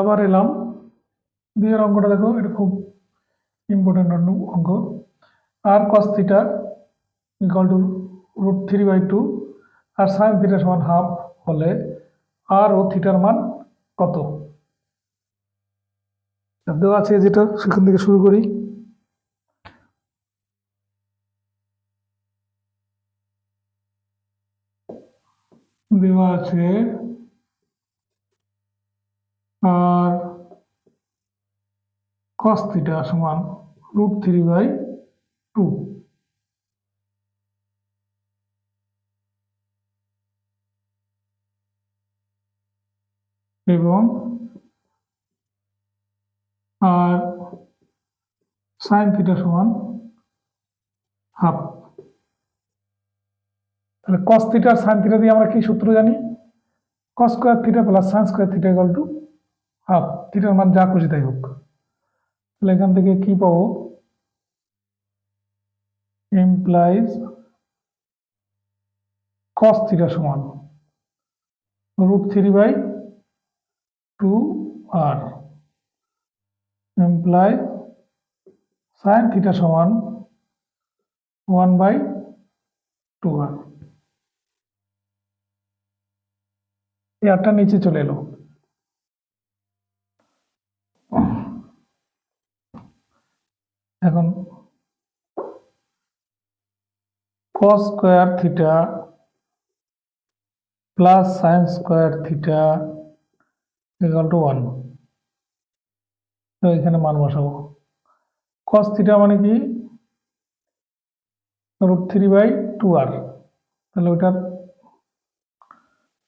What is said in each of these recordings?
আবার এলাম। দুইয়ের অঙ্কটা দেখো, এটা খুব ইম্পর্টেন্ট অঙ্ক। R cos theta equal to root three by two r sine theta সমান হাফ হলে আর ও থিটার মান কত? দেওয়া আছে যেটা, সেখান থেকে শুরু করি। দেওয়া আছে আর cos থিটা সমান রুট থ্রি বাই টু এবং আর সাইন থিটা সমান হাফ তাহলে cos থিটা আর সাইন থিটা দিয়ে আমরা কি সূত্র জানি? cos square theta plus sine square theta equal to half থিটার মান যা খুশি তাই হোক। তাহলে এখান থেকে কি পাবো? ইমপ্লাইজ cos থিটা সমান root three by two r imply sine theta সমান ওয়ান বাই টু আর আটটা নিচে চলে এলো এখন cos square theta plus sine square theta equal to one তো এখানে মান বসাবো। cos থিটা মানে কি? Root three by two r তাহলে ওইটার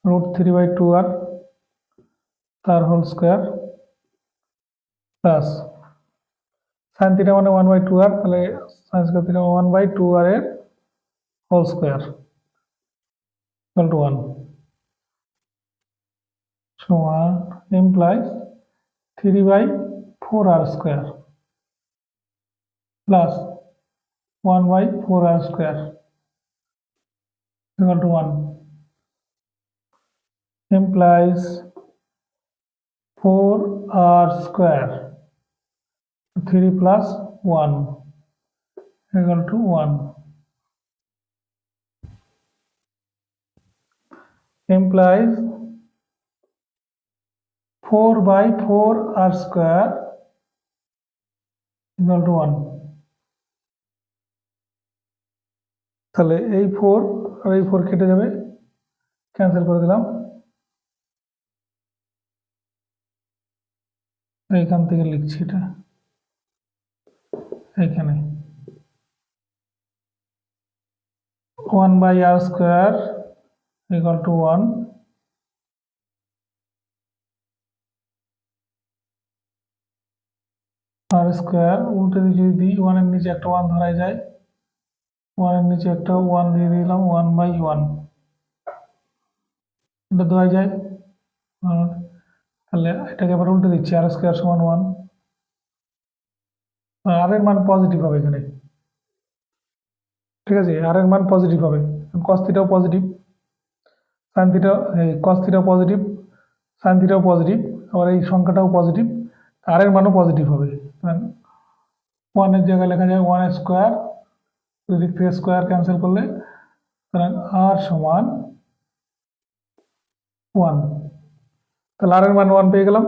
root three by two r তার whole square plus sine theta মানে ওয়ান বাই টু আর তাহলে sine square theta one by two r এর whole square equal to 1. So 1 implies 3 by 4r square plus 1 by 4r square equal to 1 implies 4r square 3 plus 1 equal to 1 implies 4 by 4 r square equal to 1 তাহলে এই 4 আর এই 4 কেটে যাবে। Cancel করে দিলাম। এইখান থেকে লিখছি এটা। এখানে one by r square equal to one r square উল্টে যদি দিই ওয়ানের নিচে একটা ওয়ান ধরাই যায় ওয়ানের নিচে একটা ওয়ান দিয়ে দিলাম ওয়ান বাই ওয়ান এটা দেওয়া যায়। তাহলে এটাকে আবার উল্টে দিচ্ছি আর স্কোয়ার সমান ওয়ান আর এর মান পজিটিভ হবে এখানে। ঠিক আছে? আর এর মান পজিটিভ হবে। কস থিটাও পজিটিভ সাইন থিটা কস থিটাও পজিটিভ সাইন থিটাও পজিটিভ আবার এই সংখ্যাটাও পজিটিভ আর এর মানও পজিটিভ হবে। ওয়ানের জায়গায় লেখা যায় ওয়ান স্কোয়ার দিক থেকে স্কোয়ার ক্যান্সেল করলে সুতরাং আর সমান ওয়ান তাহলে আর এর মান ওয়ান পেয়ে গেলাম।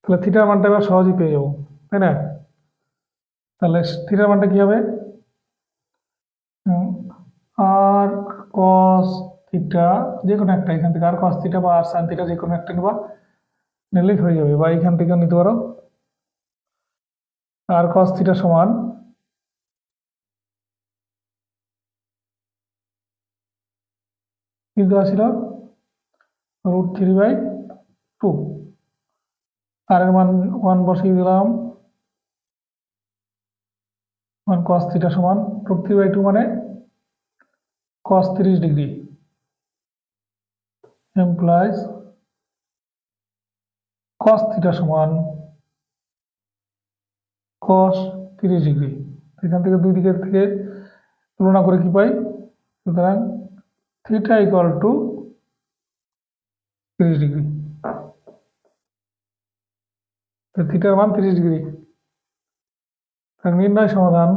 তাহলে থিটার মানটা এবার সহজেই পেয়ে যাব, তাই না? তাহলে থিটার মানটা কী হবে? আর কস থিটা যে কোনো একটা, এখান থেকে আর কস থিটা বা আর সাইন থিটা যে কোনো একটা নেবা নিলেই হয়ে যাবে। বা এখান থেকেও নিতে পারো। আর কস থিটা সমান কি দেওয়া ছিল? Root three by two r এর মান ওয়ান বসিয়ে দিলাম। ওয়ান কস থিটা সমান রুট থ্রি বাই টু মানে কস তিরিশ ডিগ্রি এমপ্লয়েজ কস থিটা সমান কস তিরিশ ডিগ্রি এখান থেকে দুই দিকের থেকে তুলনা করে কি পাই? সুতরাং থিটা ইকুয়াল টু তিরিশ ডিগ্রি থিটার মান তিরিশ ডিগ্রি নির্ণয় সমাধান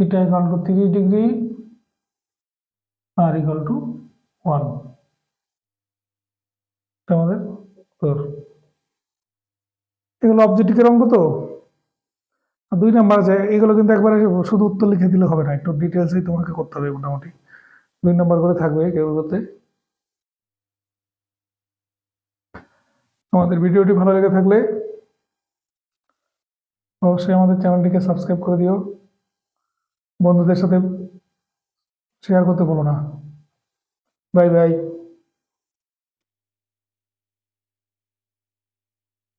থিটা ইকাল টু তিরিশ degree r equal to one আমাদের এগুলো অবজেক্টিভের অঙ্ক তো? দুই নাম্বার আছে, এগুলো কিন্তু একবারে শুধু উত্তর লিখে দিলে হবে না, একটু ডিটেলসেই তোমাকে করতে হবে মোটামুটি। দুই নাম্বার করে থাকবে এগুলোতে আমাদের ভিডিওটি ভালো লেগে থাকলে অবশ্যই আমাদের চ্যানেলটিকে সাবস্ক্রাইব করে দিও। বন্ধুদের সাথে শেয়ার করতে বলো না। Bye bye